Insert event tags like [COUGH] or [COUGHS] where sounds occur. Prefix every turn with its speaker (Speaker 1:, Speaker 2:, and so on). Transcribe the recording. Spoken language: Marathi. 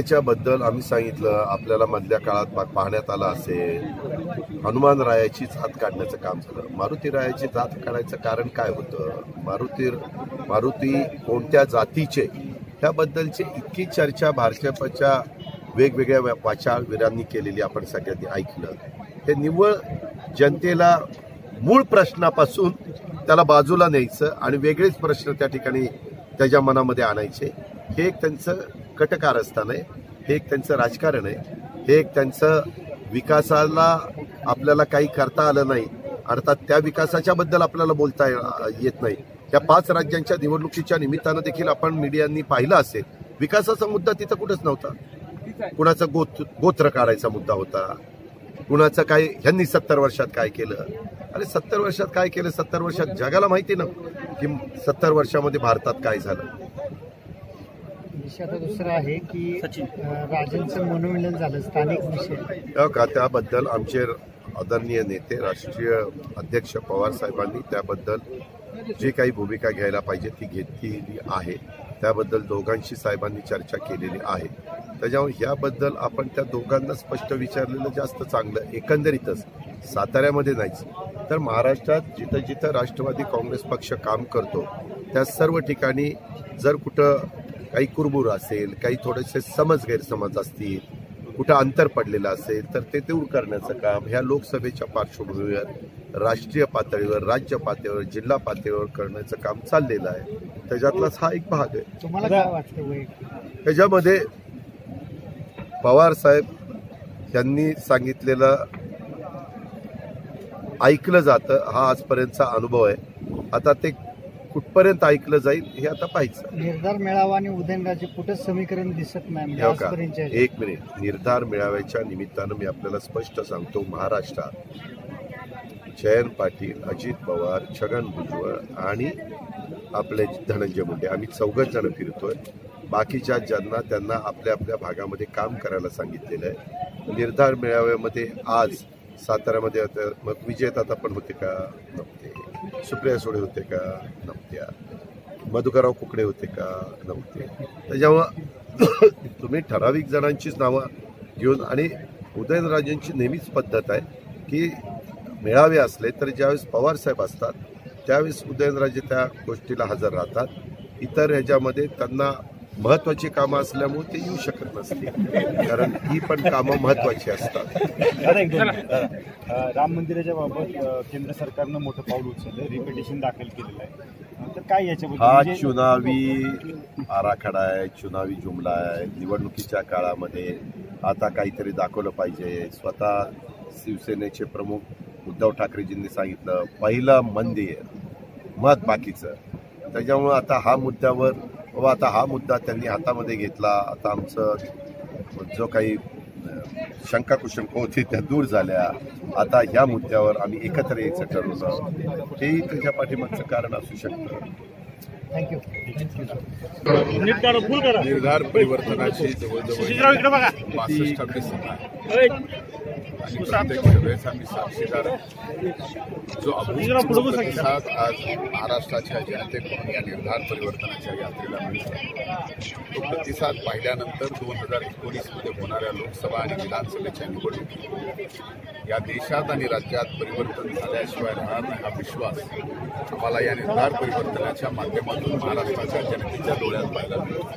Speaker 1: त्याच्याबद्दल आम्ही सांगितलं आपल्याला मधल्या काळात पाहण्यात आलं असेल. हनुमान रायाची जात काढण्याचं काम झालं. मारुती रायाची जात काढायचं कारण काय होतं? मारुती मारुती कोणत्या जातीचे? ह्याबद्दलची इतकी चर्चा भाजपच्या वेगवेगळ्या वा- वाचाळवीरांनी केलेली आपण सगळ्यांनी ऐकलं. हे निव्वळ जनतेला मूळ प्रश्नापासून त्याला बाजूला न्यायचं आणि वेगळेच प्रश्न त्या ठिकाणी त्याच्या मनामध्ये आणायचे. हे एक त्यांचं कटकारस्थान आहे हे एक त्यांचं राजकारण आहे. हे एक त्यांचं विकासाला आपल्याला काही करता आलं नाही. अर्थात त्या विकासाच्या बद्दल आपल्याला बोलता ये- येत नाही. त्या पाच राज्यांच्या निवडणुकीच्या निमित्तानं देखील आपण मीडियांनी पाहिलं असेल. विकासाचा मुद्दा तिथं कुठंच नव्हता. कुणाचा गोत्र गोत्र काढायचा मुद्दा होता. कुणाचं काय ह्यांनी सत्तर वर्षात काय केलं? अरे सत्तर वर्षात काय केलं? सत्तर वर्षात जगाला माहिती ना की सत्तर वर्षामध्ये भारतात काय झालं?
Speaker 2: विषय आता दुसरा आहे की राजांचं मनोमिलन झालं स्थानिक विषय.
Speaker 1: का त्याबद्दल आमचे आदरणीय नेते राष्ट्रीय अध्यक्ष पवार साहेबांनी त्याबद्दल जी काही भूमिका घ्यायला पाहिजे ती घेतलेली आहे. त्याबद्दल दोघांशी साहेबांनी चर्चा केलेली आहे. त्याच्यामुळे याबद्दल आपण त्या दोघांना स्पष्ट विचारलेलं जास्त चांगलं एकंदरीतच साताऱ्यामध्ये नाहीच. तर महाराष्ट्रात जिथं जिथं राष्ट्रवादी काँग्रेस पक्ष काम करतो त्या सर्व ठिकाणी जर कुठं काही कुरबुर असेल काही थोडेसे समज गैरसमज असतील कुठं अंतर पडलेलं असेल तर ते दूर करण्याचं काम ह्या लोकसभेच्या पार्श्वभूमीवर राष्ट्रीय पातळीवर राज्य पातळीवर जिल्हा पातळीवर करण्याचं काम चाललेलं आहे. त्याच्यातलाच हा एक भाग आहे. त्याच्यामध्ये पवार साहेब यांनी सांगितलेलं ऐकलं जातं हा आजपर्यंतचा अनुभव आहे. आता ते कुठपर्यंत ऐकलं जाईल हे आता पाहायचं.
Speaker 2: निर्धार मेळावा आणि उदयनराजे कुठंच समीकरण दिसत नाही.
Speaker 1: एक मिनिट. निर्धार मिळाव्याच्या निमित्तानं मी आपल्याला स्पष्ट सांगतो महाराष्ट्रात जयंत पाटील अजित पवार छगन भुजबळ आणि आपले धनंजय मुंडे. आम्ही चौघच जण फिरतोय. बाकीच्या ज्यांना त्यांना आपल्या आपल्या भागामध्ये काम करायला सांगितलेलं आहे. निर्धार मेळाव्यामध्ये आज साताऱ्यामध्ये मग विजयदादा पण होते का? नव्हते. सुप्रिया सोडे होते का? नव्हत्या मधुकरराव कुकडे होते का? नव्हते त्याच्यामुळं [COUGHS] तुम्ही ठराविक जणांचीच नावं घेऊन आणि उदयनराजेंची नेहमीच पद्धत आहे की मेळावे असले तर ज्यावेळेस पवारसाहेब असतात त्यावेळेस उदयनराजे त्या गोष्टीला हजर राहतात. इतर ह्याच्यामध्ये त्यांना महत्वाची कामं असल्यामुळे ते येऊ शकत नसते कारण ही पण कामं महत्वाची असतात.
Speaker 3: राम मंदिराच्या बाबत केंद्र सरकारनं मोठं पाऊल उचललं रिपिटेशन दाखल केलेलं आहे. तर काय याच्याबद्दल?
Speaker 1: हा
Speaker 3: म्हणजे
Speaker 1: चुनावी आराखडा आहे चुनावी जुमला आहे. निवडणुकीच्या काळामध्ये आता काहीतरी दाखवलं पाहिजे. स्वतः शिवसेनेचे प्रमुख उद्धव ठाकरेजींनी सांगितलं पहिलं मंदिर मत बाकीचं. त्याच्यामुळं आता हा मुद्द्यावर बाबा आता हा मुद्दा त्यांनी हातामध्ये घेतला. आता आमचं जो काही अं, शंका कुशंका होती त्या दूर झाल्या. आता ह्या मुद्द्यावर आम्ही एकत्र यायचं ठरवलं. हेही त्याच्या पाठीमागचं कारण असू शकतं.
Speaker 2: थँक्यू
Speaker 4: निर्धार परिवर्तनाची जवळजवळ. आणि प्रत्येक सभेचा मी साक्षीदार जो अभूतपूर्व प्रतिसाद आज महाराष्ट्राच्या जनतेकडून या निर्धार परिवर्तनाच्या यात्रेला मिळतो तो प्रतिसाद पाहिल्यानंतर दोन हजार एकोणीसमध्ये होणाऱ्या लोकसभा आणि विधानसभेच्या निवडणुकीत या देशात आणि राज्यात परिवर्तन झाल्याशिवाय राहणार नाही हा विश्वास आम्हाला या निर्धार परिवर्तनाच्या माध्यमातून महाराष्ट्राच्या जनतेच्या डोळ्यात पाहायला मिळतो